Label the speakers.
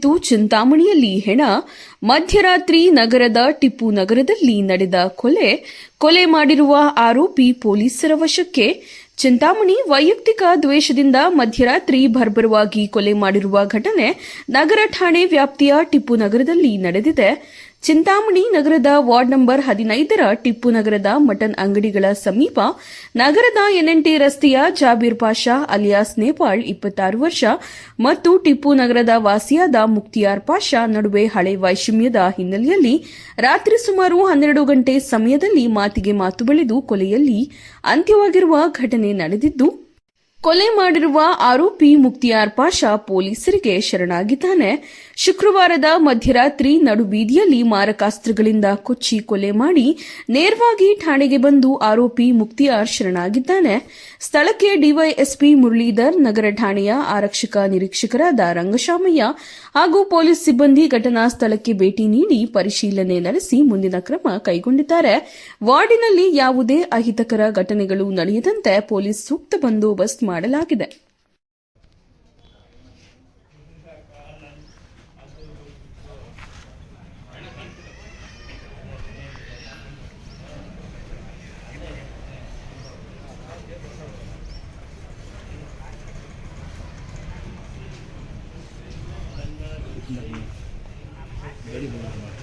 Speaker 1: ಇದು ಚಿಂತಾಮಣಿಯಲ್ಲಿ ಹೆಣ ಮಧ್ಯರಾತ್ರಿ ನಗರದ ಟಿಪ್ಪು ನಗರದಲ್ಲಿ ನಡೆದ ಕೊಲೆ ಕೊಲೆ ಮಾಡಿರುವ ಆರೋಪಿ ಪೊಲೀಸರ ವಶಕ್ಕೆ ಚಿಂತಾಮಣಿ ವೈಯಕ್ತಿಕ ದ್ವೇಷದಿಂದ ಮಧ್ಯರಾತ್ರಿ ಭರ್ಬರವಾಗಿ ಕೊಲೆ ಮಾಡಿರುವ ಘಟನೆ ನಗರ ಠಾಣೆ ವ್ಯಾಪ್ತಿಯ ಟಿಪ್ಪು ನಗರದಲ್ಲಿ ನಡೆದಿದೆ. ಚಿಂತಾಮಣಿ ನಗರದ ವಾರ್ಡ್ ನಂಬರ್ ಹದಿನೈದರ ಟಿಪ್ಪು ನಗರದ ಮಟನ್ ಅಂಗಡಿಗಳ ಸಮೀಪ ನಗರದ ಎನ್ಎನ್ಟಿ ರಸ್ತೆಯ ಜಾಬೀರ್ ಪಾಷಾ ಅಲಿಯಾಸ್ ನೇಪಾಳ್ ಇಪ್ಪತ್ತಾರು ವರ್ಷ ಮತ್ತು ಟಿಪ್ಪು ನಗರದ ವಾಸಿಯಾದ ಮುಕ್ತಿಯಾರ್ ಪಾಷಾ ನಡುವೆ ಹಳೆ ವೈಷಮ್ಯದ ಹಿನ್ನೆಲೆಯಲ್ಲಿ ರಾತ್ರಿ ಸುಮಾರು ಹನ್ನೆರಡು ಗಂಟೆ ಸಮಯದಲ್ಲಿ ಮಾತಿಗೆ ಮಾತು ಬೆಳೆದು ಕೊಲೆಯಲ್ಲಿ ಅಂತ್ಯವಾಗಿರುವ ಘಟನೆ ನಡೆದಿದ್ದು ಕೊಲೆ ಮಾಡಿರುವ ಆರೋಪಿ ಮುಕ್ತಿಯಾರ್ ಪಾಷಾ ಪೊಲೀಸರಿಗೆ ಶರಣಾಗಿದ್ದಾನೆ. ಶುಕ್ರವಾರದ ಮಧ್ಯರಾತ್ರಿ ನಡುಬೀದಿಯಲ್ಲಿ ಮಾರಕಾಸ್ತ್ರಗಳಿಂದ ಕೊಚ್ಚಿ ಕೊಲೆ ಮಾಡಿ ನೇರವಾಗಿ ಠಾಣೆಗೆ ಬಂದು ಆರೋಪಿ ಮುಕ್ತಿಯಾರ್ ಶರಣಾಗಿದ್ದಾನೆ. ಸ್ಥಳಕ್ಕೆ ಡಿವೈಎಸ್ಪಿ ಮುರಳೀಧರ್, ನಗರ ಠಾಣೆಯ ಆರಕ್ಷಕ ನಿರೀಕ್ಷಕರಾದ ರಂಗಶಾಮಯ್ಯ ಹಾಗೂ ಪೊಲೀಸ್ ಸಿಬ್ಬಂದಿ ಘಟನಾ ಸ್ಥಳಕ್ಕೆ ಭೇಟಿ ನೀಡಿ ಪರಿಶೀಲನೆ ನಡೆಸಿ ಮುಂದಿನ ಕ್ರಮ ಕೈಗೊಂಡಿದ್ದಾರೆ. ವಾರ್ಡಿನಲ್ಲಿ ಯಾವುದೇ ಅಹಿತಕರ ಘಟನೆಗಳು ನಡೆಯದಂತೆ ಪೊಲೀಸ್ ಸೂಕ್ತ ಬಂದೋಬಸ್ತ್ ಮಾಡಲಾಗಿದೆ. ಕಾಲನ್ ಅದು